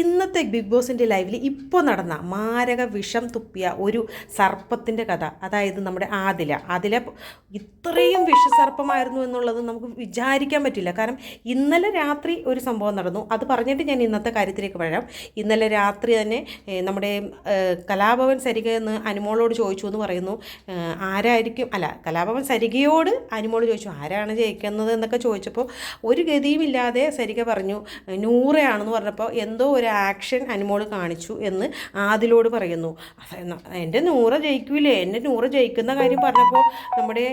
ഇന്നത്തെ ബിഗ് ബോസിന്റെ ലൈവിൽ ഇപ്പോൾ നടന്ന മാരക വിഷം തുപ്പിയ ഒരു സർപ്പത്തിന്റെ കഥ അതായത് നമ്മുടെ ആദില. ആദില ഇത്രയും വിഷസർപ്പമായിരുന്നു എന്നുള്ളത് നമുക്ക് വിചാരിക്കാൻ പറ്റില്ല. കാരണം ഇന്നലെ രാത്രി ഒരു സംഭവം നടന്നു. അത് പറഞ്ഞിട്ട് ഞാൻ ഇന്നത്തെ കാര്യത്തിലേക്ക് വരാം. ഇന്നലെ രാത്രി തന്നെ നമ്മുടെ കലാഭവൻ സരിക എന്ന് അനുമോളോട് ചോദിച്ചു എന്ന് പറയുന്നു. ആരായിരിക്കും? അല്ല കലാഭവൻ സരികയോട് അനുമോൾ ചോദിച്ചു ആരാണ് ജയിക്കുന്നത്? എന്നൊക്കെ ചോദിച്ചപ്പോൾ ഒരു ഗതിയുമില്ലാതെ സരിക പറഞ്ഞു നൂറയാണെന്ന് പറഞ്ഞപ്പോൾ എന്തോ ഒരു ആക്ഷൻ അനുമോൾ കാണിച്ചു എന്ന് ആദിലോട് പറയുന്നു. എന്റെ നൂറ ജയിക്കൂലേ? എന്റെ നൂറ ജയിക്കുന്ന കാര്യം പറഞ്ഞപ്പോൾ നമ്മുടെ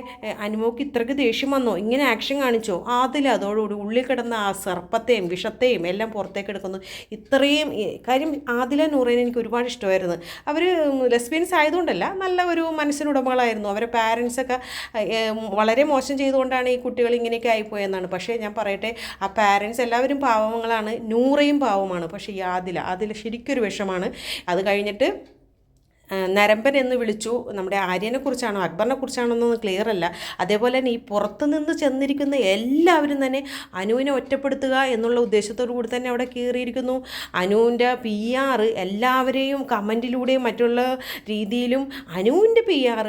അനുമോക്ക് ഇത്രയ്ക്ക് ദേഷ്യം വന്നോ? ഇങ്ങനെ ആക്ഷൻ കാണിച്ചോ? ആദിൽ അതോടുകൂടി ഉള്ളിൽ കിടന്ന ആ സർപ്പത്തെയും വിഷത്തെയും എല്ലാം പുറത്തേക്ക് എടുക്കുന്നു. ഇത്രയും കാര്യം ആദില നൂറേനെ എനിക്ക് ഒരുപാട് ഇഷ്ടമായിരുന്നു. അവർ ലെസ്ബിയൻസ് ആയതുകൊണ്ടല്ല നല്ല ഒരു മനസ്സിനുടമകളായിരുന്നു. അവരെ പാരൻസൊക്കെ വളരെ മോശം ചെയ്തുകൊണ്ടാണ് ഈ കുട്ടികൾ ഇങ്ങനെയൊക്കെ ആയിപ്പോയെന്നാണ്. പക്ഷേ ഞാൻ പറയട്ടെ ആ പാരൻസ് എല്ലാവരും പാവങ്ങളാണ് നൂറയും പാവമാണ്. പക്ഷേ ആദില അതിൽ ശരിക്കൊരു വിഷമാണ്. അത് കഴിഞ്ഞിട്ട് നരമ്പൻ എന്ന് വിളിച്ചു. നമ്മുടെ ആര്യനെ കുറിച്ചാണോ അക്ബറിനെ കുറിച്ചാണോ എന്നൊന്നും ക്ലിയർ അല്ല. അതേപോലെ തന്നെ ഈ പുറത്ത് നിന്ന് ചെന്നിരിക്കുന്ന എല്ലാവരും തന്നെ അനുവിനെ ഒറ്റപ്പെടുത്തുക എന്നുള്ള ഉദ്ദേശത്തോടു കൂടി തന്നെ അവിടെ കയറിയിരിക്കുന്നു അനുവിന്റെ പി ആർ എല്ലാവരെയും കമന്റിലൂടെയും മറ്റുള്ള രീതിയിലും അനുവിന്റെ പി ആർ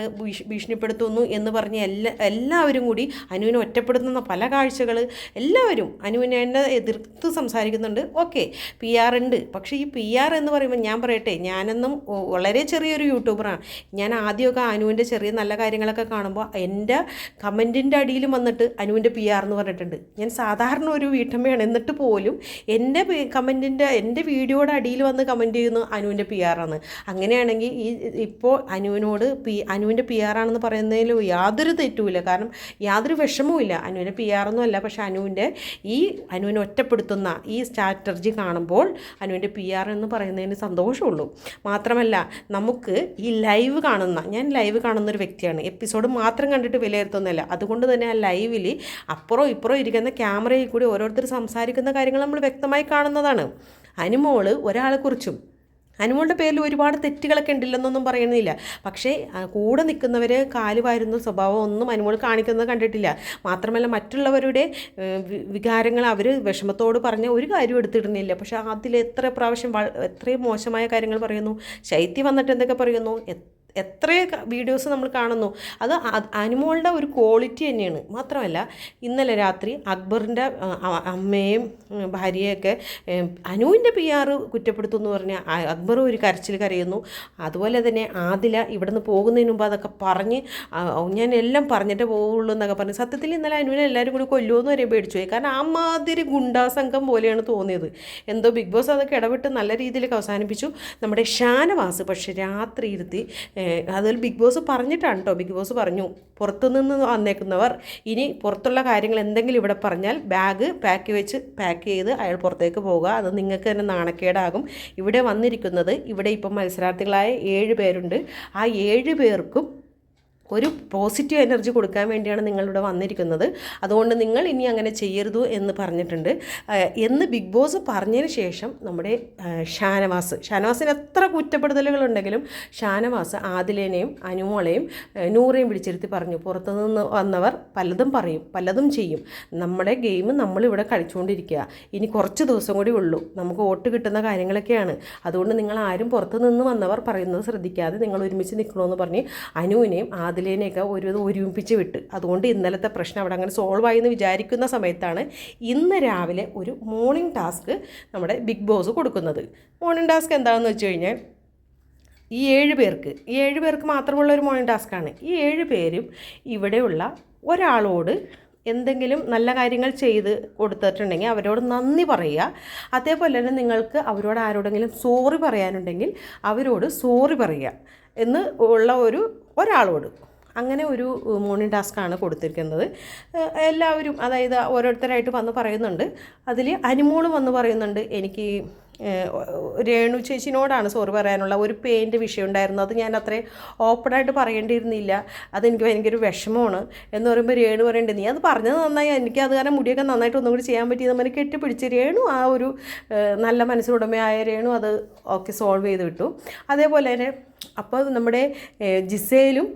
ഭീഷണിപ്പെടുത്തുന്നു എന്ന് പറഞ്ഞ് എല്ലാ എല്ലാവരും കൂടി അനുവിനെ ഒറ്റപ്പെടുത്തുന്ന പല കാഴ്ചകൾ എല്ലാവരും അനുവിനെ എതിർത്ത് സംസാരിക്കുന്നുണ്ട്. ഓക്കെ പി ആർ ഉണ്ട്. പക്ഷേ ഈ പി ആർ എന്ന് പറയുമ്പോൾ ഞാൻ പറയട്ടെ ഞാനെന്നും വളരെ വളരെ ചെറിയൊരു യൂട്യൂബറാണ്. ഞാൻ ആദ്യമൊക്കെ അനുവിന്റെ ചെറിയ നല്ല കാര്യങ്ങളൊക്കെ കാണുമ്പോൾ എന്റെ കമന്റിന്റെ അടിയിൽ വന്നിട്ട് അനുവിന്റെ പി ആർ എന്ന് പറഞ്ഞിട്ടുണ്ട്. ഞാൻ സാധാരണ ഒരു വീട്ടമ്മയാണ്. എന്നിട്ട് പോലും എന്റെ കമന്റിന്റെ എന്റെ വീഡിയോയുടെ അടിയിൽ വന്ന് കമന്റ് ചെയ്യുന്നു അനുവിന്റെ പി ആറാണ് അങ്ങനെയാണെങ്കിൽ ഈ ഇപ്പോൾ അനുവിനോട് പി അനുവിന്റെ പി ആറാണെന്ന് പറയുന്നതിൽ യാതൊരു തെറ്റുമില്ല കാരണം യാതൊരു വിഷമവുമില്ല അനുവിന്റെ പി ആറൊന്നും അല്ല. പക്ഷേ അനുവിന്റെ ഈ അനുവിനെ ഒറ്റപ്പെടുത്തുന്ന ഈ സ്ട്രാറ്റർജി കാണുമ്പോൾ അനുവിന്റെ പി ആർ എന്ന് പറയുന്നതിന് സന്തോഷമുള്ളൂ. മാത്രമല്ല നമുക്ക് ഈ ലൈവ് കാണുന്ന ഞാൻ ലൈവ് കാണുന്ന ഒരു വ്യക്തിയാണ്. എപ്പിസോഡ് മാത്രം കണ്ടിട്ട് വിലയിരുത്തുന്നില്ല അതുകൊണ്ട് തന്നെ ആ ലൈവിൽ അപ്പുറം ഇപ്പുറം ഇരിക്കുന്ന ക്യാമറയിൽ കൂടി ഓരോരുത്തർ സംസാരിക്കുന്ന കാര്യങ്ങൾ നമ്മൾ വ്യക്തമായി കാണുന്നതാണ്. അനുമോൾ ഒരാളെക്കുറിച്ചും അനുമോളുടെ പേരിൽ ഒരുപാട് തെറ്റുകളൊക്കെ ഉണ്ടില്ലെന്നൊന്നും പറയുന്നില്ല. പക്ഷേ കൂടെ നിൽക്കുന്നവർ കാൽ വാരുന്ന സ്വഭാവം ഒന്നും അനുമോൾ കാണിക്കുന്നത് കണ്ടിട്ടില്ല. മാത്രമല്ല മറ്റുള്ളവരുടെ വികാരങ്ങൾ അവർ വിഷമത്തോട് പറഞ്ഞ ഒരു കാര്യം എടുത്തിടുന്നില്ല. പക്ഷേ അതിൽ എത്ര പ്രാവശ്യം എത്രയും മോശമായ കാര്യങ്ങൾ പറയുന്നു. ശൈത്യം വന്നിട്ട് എന്തൊക്കെ പറയുന്നു? എത്ര വീഡിയോസ് നമ്മൾ കാണുന്നു. അത് അനുമോളുടെ ഒരു ക്വാളിറ്റി തന്നെയാണ്. മാത്രമല്ല ഇന്നലെ രാത്രി അക്ബറിന്റെ അമ്മയും ഭാര്യയൊക്കെ അനുവിന്റെ പി ആർ കുറ്റപ്പെടുത്തുമെന്ന് പറഞ്ഞാൽ അക്ബർ ഒരു കരച്ചിൽ കരയുന്നു. അതുപോലെ തന്നെ ആദില ഇവിടുന്ന് പോകുന്നതിന് മുമ്പ് അതൊക്കെ പറഞ്ഞ് ഞാൻ എല്ലാം പറഞ്ഞിട്ടേ പോവുള്ളൂ എന്നൊക്കെ പറഞ്ഞു. സത്യത്തിൽ ഇന്നലെ അനുവിനെ എല്ലാവരും കൂടി കൊല്ലുമെന്ന് വരെ പേടിച്ചു പോയി. കാരണം ആ മാതിരി ഗുണ്ടാസംഘം പോലെയാണ് തോന്നിയത്. എന്തോ ബിഗ് ബോസ് അതൊക്കെ ഇടപെട്ട് നല്ല രീതിയിലൊക്കെ അവസാനിപ്പിച്ചു. നമ്മുടെ ഷാനവാസ് പക്ഷേ രാത്രി ഇരുത്തി അതിൽ ബിഗ് ബോസ് പറഞ്ഞിട്ടാണ് കേട്ടോ ബിഗ് ബോസ് പറഞ്ഞു പുറത്തുനിന്ന് വന്നേക്കുന്നവർ ഇനി പുറത്തുള്ള കാര്യങ്ങൾ എന്തെങ്കിലും ഇവിടെ പറഞ്ഞാൽ ബാഗ് പാക്ക് വെച്ച് പാക്ക് ചെയ്ത് അയാൾ പുറത്തേക്ക് പോവുക. അത് നിങ്ങൾക്ക് തന്നെ നാണക്കേടാകും. ഇവിടെ വന്നിരിക്കുന്നത് ഇവിടെ ഇപ്പം മത്സരാർത്ഥികളായ ഏഴ് പേരുണ്ട്. ആ ഏഴ് പേർക്കും ഒരു പോസിറ്റീവ് എനർജി കൊടുക്കാൻ വേണ്ടിയാണ് നിങ്ങളിവിടെ വന്നിരിക്കുന്നത്. അതുകൊണ്ട് നിങ്ങൾ ഇനി അങ്ങനെ ചെയ്യരുത് എന്ന് പറഞ്ഞിട്ടുണ്ട്. എന്ന് ബിഗ് ബോസ് പറഞ്ഞതിന് ശേഷം നമ്മുടെ ഷാനവാസ്. ഷാനവാസിന് എത്ര കുറ്റപ്പെടുത്തലുകളുണ്ടെങ്കിലും ഷാനവാസ് ആദിലേനെയും അനുമോളെയും നൂറേയും പിടിച്ചിരുത്തി പറഞ്ഞു. പുറത്തുനിന്ന് വന്നവർ പലതും പറയും പലതും ചെയ്യും. നമ്മുടെ ഗെയിം നമ്മളിവിടെ കളിച്ചുകൊണ്ടിരിക്കുക. ഇനി കുറച്ച് ദിവസം കൂടി ഉള്ളൂ. നമുക്ക് വോട്ട് കിട്ടുന്ന കാര്യങ്ങളൊക്കെയാണ്. അതുകൊണ്ട് നിങ്ങൾ ആരും പുറത്തുനിന്ന് വന്നവർ പറയുന്നത് ശ്രദ്ധിക്കാതെ നിങ്ങൾ ഒരുമിച്ച് നിൽക്കണമെന്ന് പറഞ്ഞ് അനുവിനെയും ആദിലേനെയൊക്കെ ഒരു ഒരുമിപ്പിച്ച് വിട്ട്. അതുകൊണ്ട് ഇന്നലത്തെ പ്രശ്നം അവിടെ അങ്ങനെ സോൾവ് ആയി എന്ന് വിചാരിക്കുന്ന സമയത്താണ് ഇന്ന് രാവിലെ ഒരു മോർണിംഗ് ടാസ്ക് നമ്മുടെ ബിഗ് ബോസ് കൊടുക്കുന്നത്. മോർണിംഗ് ടാസ്ക് എന്താണെന്ന് വെച്ച് കഴിഞ്ഞാൽ ഈ ഏഴ് പേർക്ക് ഈ ഏഴ് പേർക്ക് മാത്രമുള്ള ഒരു മോർണിംഗ് ടാസ്ക്കാണ് ഈ ഏഴ് പേരും ഇവിടെയുള്ള ഒരാളോട് എന്തെങ്കിലും നല്ല കാര്യങ്ങൾ ചെയ്ത് കൊടുത്തിട്ടുണ്ടെങ്കിൽ അവരോട് നന്ദി പറയുക. അതേപോലെ തന്നെ നിങ്ങൾക്ക് അവരോട് ആരോടെങ്കിലും സോറി പറയാനുണ്ടെങ്കിൽ അവരോട് സോറി പറയുക എന്ന് ഉള്ള ഒരു ഒരാളോട്. അങ്ങനെ ഒരു മോർണിംഗ് ടാസ്ക്കാണ് കൊടുത്തിരിക്കുന്നത്. എല്ലാവരും അതായത് ഓരോരുത്തരായിട്ട് വന്ന് പറയുന്നുണ്ട്. അതിൽ അനുമോൾ വന്ന് പറയുന്നുണ്ട് എനിക്ക് രേണു ചേച്ചിനോടാണ് സോറി പറയാനുള്ള ഒരു പെയിന്റെ വിഷയം ഉണ്ടായിരുന്നു. അത് ഞാൻ അത്രയും ഓപ്പണായിട്ട് പറയേണ്ടിയിരുന്നില്ല. അതെനിക്ക് ഭയങ്കര വിഷമമാണ്. എന്ന് പറയുമ്പോൾ രേണു പറയേണ്ടത് നീ അത് പറഞ്ഞത് നന്നായി. എനിക്ക് അത് കാരണം മുടിയൊക്കെ നന്നായിട്ട് ഒന്നും കൂടി ചെയ്യാൻ പറ്റി നമ്മൾ കെട്ടിപ്പിടിച്ച്. രേണു ആ ഒരു നല്ല മനസ്സിനുടമയായ രേണു അത് ഓക്കെ സോൾവ് ചെയ്ത് വിട്ടു. അതേപോലെ തന്നെ അപ്പോൾ നമ്മുടെ ജിസയിലും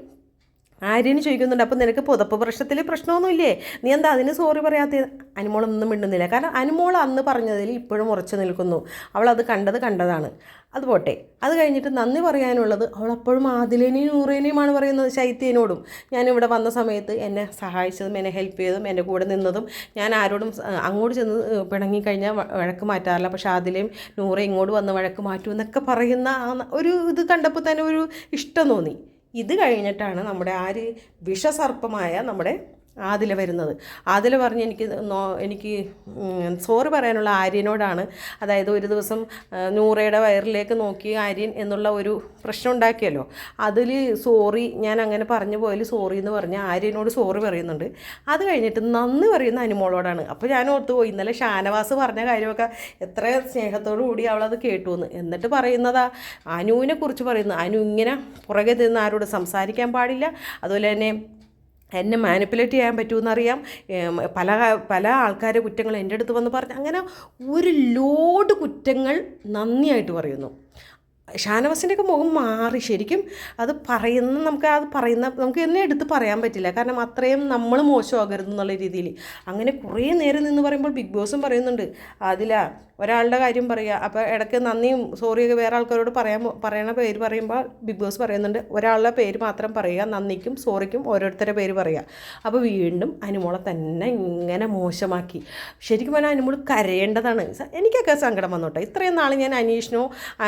ആര്യന് ചോദിക്കുന്നുണ്ട് അപ്പം നിനക്ക് പുതപ്പ് പ്രശ്നത്തിൽ പ്രശ്നമൊന്നുമില്ലേ? നീ എന്താ അതിന് സോറി പറയാത്ത അനുമോളൊന്നും മിണ്ടുന്നില്ല. കാരണം അനുമോൾ അന്ന് പറഞ്ഞതിൽ ഇപ്പോഴും ഉറച്ചു നിൽക്കുന്നു. അവൾ അത് കണ്ടത് കണ്ടതാണ്. അത് പോട്ടെ. അത് കഴിഞ്ഞിട്ട് നന്ദി പറയാനുള്ളത് അവൾ അപ്പോഴും ആദിലേനെയും നൂറേനെയുമാണ് പറയുന്നത് ശൈത്യനോടും. ഞാനിവിടെ വന്ന സമയത്ത് എന്നെ സഹായിച്ചതും എന്നെ ഹെൽപ്പ് ചെയ്തതും എന്റെ കൂടെ നിന്നതും ഞാൻ ആരോടും അങ്ങോട്ട് ചെന്ന് പിണങ്ങിക്കഴിഞ്ഞാൽ വഴക്ക് മാറ്റാറില്ല. പക്ഷേ ആദിലേയും നൂറേ ഇങ്ങോട്ട് വന്ന് വഴക്ക് മാറ്റും എന്നൊക്കെ പറയുന്ന ഒരു ഇത് കണ്ടപ്പോൾ തന്നെ ഒരു ഇഷ്ടം തോന്നി. ഇത് കഴിഞ്ഞിട്ടാണ് നമ്മുടെ ആര് വിഷസർപ്പമായ നമ്മുടെ ആദില വരുന്നത്. ആദില പറഞ്ഞ് എനിക്ക് എനിക്ക് സോറി പറയാനുള്ള ആര്യനോടാണ്. അതായത് ഒരു ദിവസം നൂറയുടെ വയറിലേക്ക് നോക്കി ആര്യൻ എന്നുള്ള ഒരു പ്രശ്നം ഉണ്ടാക്കിയല്ലോ. അതിൽ സോറി ഞാൻ അങ്ങനെ പറഞ്ഞു പോയാൽ സോറി എന്ന് പറഞ്ഞ് ആര്യനോട് സോറി പറയുന്നുണ്ട്. അത് കഴിഞ്ഞിട്ട് നന്ദി പറയുന്ന അനുമോളോടാണ്. അപ്പോൾ ഞാൻ ഓർത്ത് പോയി ഇന്നലെ ഷാനവാസ് പറഞ്ഞ കാര്യമൊക്കെ എത്ര സ്നേഹത്തോടു കൂടി അവളത് കേട്ടു എന്ന് എന്നിട്ട് പറയുന്നതാ അനുവിനെ കുറിച്ച് പറയുന്നു. അനു ഇങ്ങനെ പുറകെ നിന്ന് ആരോട് സംസാരിക്കാൻ പാടില്ല. അതുപോലെ തന്നെ എന്നെ മാനിപ്പുലേറ്റ് ചെയ്യാൻ പറ്റുമെന്നറിയാം പല പല ആൾക്കാരെ കുറ്റങ്ങൾ എന്റെ അടുത്ത് വന്ന് പറഞ്ഞു അങ്ങനെ ഒരു ലോഡ് കുറ്റങ്ങൾ നന്ദിയായിട്ട് പറയുന്നു. ഷാനവാസിന്റെയൊക്കെ മുഖം മാറി ശരിക്കും അത് പറയുന്ന നമുക്ക് അത് പറയുന്ന നമുക്ക് എന്നെ എടുത്ത് പറയാൻ പറ്റില്ല. കാരണം അത്രയും നമ്മൾ മോശമാകരുത് എന്നുള്ള രീതിയിൽ. അങ്ങനെ കുറേ നേരം നിന്ന് പറയുമ്പോൾ ബിഗ് ബോസും പറയുന്നുണ്ട് അതില ഒരാളുടെ കാര്യം പറയുക അപ്പോൾ ഇടയ്ക്ക് നന്ദിയും സോറിയൊക്കെ വേറെ ആൾക്കാരോട് പറയാൻ പറയണ പേര് പറയുമ്പോൾ ബിഗ് ബോസ് പറയുന്നുണ്ട് ഒരാളുടെ പേര് മാത്രം പറയുക നന്ദിക്കും സോറിക്കും ഓരോരുത്തരുടെ പേര് പറയുക അപ്പോൾ വീണ്ടും അനുമോളെ തന്നെ ഇങ്ങനെ മോശമാക്കി. ശരിക്കും പറഞ്ഞാൽ അനുമോൾ കരയേണ്ടതാണ്. എനിക്കൊക്കെ സങ്കടം വന്നോട്ടെ. ഇത്രയും നാൾ ഞാൻ അനീഷിനോ ആ,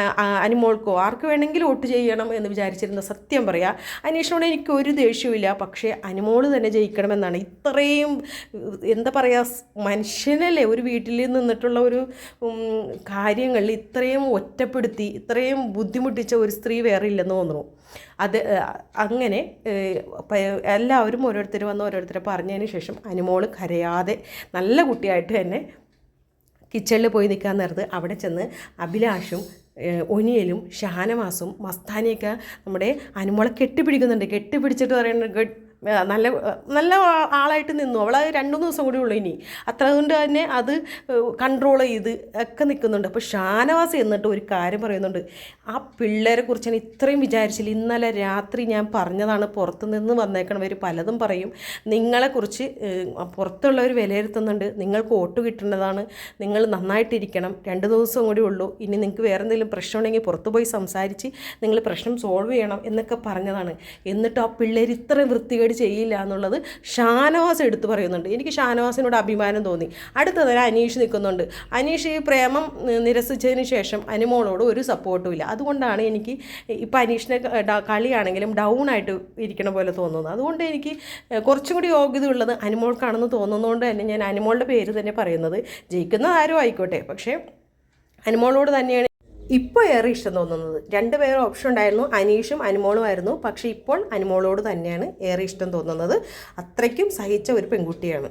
ആ, അനുമോൾക്കോ ആർക്ക് വേണമെങ്കിലും വോട്ട് ചെയ്യണം എന്ന് വിചാരിച്ചിരുന്ന സത്യം പറയാം. അനീഷിനോട് എനിക്ക് ഒരു ദേഷ്യമില്ല പക്ഷേ അനുമോൾ തന്നെ ജയിക്കണമെന്നാണ്. ഇത്രയും എന്താ പറയുക മനുഷ്യനല്ലേ ഒരു വീട്ടിൽ നിന്നിട്ടുള്ള ഒരു കാര്യങ്ങളിൽ ഇത്രയും ഒറ്റപ്പെടുത്തി ഇത്രയും ബുദ്ധിമുട്ടിച്ച ഒരു സ്ത്രീ വേറെ ഇല്ലെന്ന് തോന്നുന്നു. അത് അങ്ങനെ എല്ലാവരും ഓരോരുത്തർ വന്ന് ഓരോരുത്തരെ പറഞ്ഞതിന് ശേഷം അനുമോൾ കരയാതെ നല്ല കുട്ടിയായിട്ട് തന്നെ കിച്ചണിൽ പോയി നിൽക്കാൻ നേരത്ത് അവിടെ ചെന്ന് അഭിലാഷും ഒനിയലും ഷാനവാസും മസ്താനിയൊക്കെ നമ്മുടെ അനുമോളെ കെട്ടിപ്പിടിക്കുന്നുണ്ട്. കെട്ടിപ്പിടിച്ചിട്ട് ഏഹ്, നല്ല നല്ല ആളായിട്ട് നിന്നു. അവൾ രണ്ടു ദിവസം കൂടി ഉള്ളൂ ഇനി. അത്ര കൊണ്ട് തന്നെ അത് കൺട്രോൾ ചെയ്ത് ഒക്കെ നിൽക്കുന്നുണ്ട് അപ്പോൾ ഷാനവാസ് എന്നിട്ട് ഒരു കാര്യം പറയുന്നുണ്ട്. ആ പിള്ളേരെ കുറിച്ച് ഞാൻ ഇത്രയും വിചാരിച്ചില്ല. ഇന്നലെ രാത്രി ഞാൻ പറഞ്ഞതാണ് പുറത്തു നിന്ന് വന്നേക്കണവർ പലതും പറയും. നിങ്ങളെക്കുറിച്ച് പുറത്തുള്ളവർ വിലയിരുത്തുന്നുണ്ട്. നിങ്ങൾക്ക് വോട്ട് കിട്ടേണ്ടതാണ്. നിങ്ങൾ നന്നായിട്ടിരിക്കണം. രണ്ട് ദിവസം കൂടി ഉള്ളൂ. ഇനി നിങ്ങൾക്ക് വേറെ എന്തെങ്കിലും പ്രശ്നമുണ്ടെങ്കിൽ പുറത്തു പോയി സംസാരിച്ച് നിങ്ങൾ പ്രശ്നം സോൾവ് ചെയ്യണം എന്നൊക്കെ പറഞ്ഞതാണ്. എന്നിട്ട് ആ പിള്ളേർ ഇത്രയും വൃത്തികേട് ചെയ്യില്ല എന്നുള്ളത് ഷാനവാസ് എടുത്തു പറയുന്നുണ്ട്. എനിക്ക് ഷാനവാസിനോട് അഭിമാനം തോന്നി. അടുത്തത് അനീഷ് നിൽക്കുന്നുണ്ട്. അനീഷ് ഈ പ്രേമം നിരസിച്ചതിന് ശേഷം അനുമോളോട് ഒരു സപ്പോർട്ടും ഇല്ല. അതുകൊണ്ടാണ് എനിക്ക് ഇപ്പം അനീഷിനെ കളിയാണെങ്കിലും ഡൗൺ ആയിട്ട് ഇരിക്കണ പോലെ തോന്നുന്നത്. അതുകൊണ്ട് എനിക്ക് കുറച്ചും കൂടി യോഗ്യത ഉള്ളത് അനുമോൾക്കാണെന്ന് തോന്നുന്നതുകൊണ്ട് തന്നെ ഞാൻ അനുമോളുടെ പേര് തന്നെ പറയുന്നത്. ജയിക്കുന്നത് ആരും ആയിക്കോട്ടെ. പക്ഷേ അനുമോളോട് തന്നെയാണ് ഇപ്പോൾ ഏറെ ഇഷ്ടം തോന്നുന്നത്. രണ്ട് പേർ ഓപ്ഷൻ ഉണ്ടായിരുന്നു. അനീഷും അനുമോളുമായിരുന്നു പക്ഷേ ഇപ്പോൾ അനുമോളോട് തന്നെയാണ് ഏറെ ഇഷ്ടം തോന്നുന്നത്. അത്രയ്ക്കും സഹിച്ച ഒരു പെൺകുട്ടിയാണ്.